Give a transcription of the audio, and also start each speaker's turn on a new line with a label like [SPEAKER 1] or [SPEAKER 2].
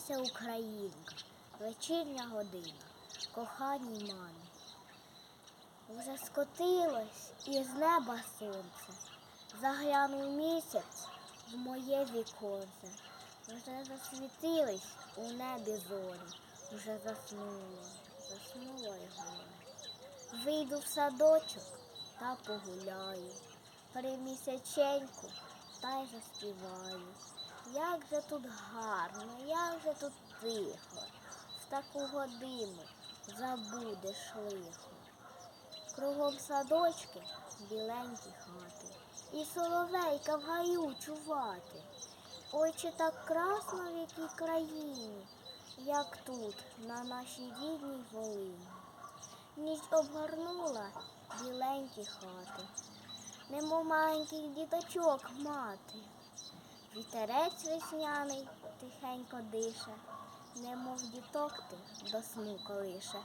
[SPEAKER 1] Заждалася Українка, вечірня година, коханій мамі. Вже скотилось із неба сонце, заглянув місяць в моє віконце. Вже засвітились у небі зорі, вже заснуло, заснуло й горе. Вийду в садочок та погуляю, примісяченьку та й заспіваю. Як же тут гарно, як же тут тихо, в таку годину забудеш лихо. Кругом садочки біленькі хати, і соловейка в гаю чувати. Ой, чи так красно в якій країні, як тут, на нашій рідній Волині. Ніч обгорнула біленькі хати, немов маленьких діточок мати. Вітерець весняний тихенько дише, немов діток ти до сну колише.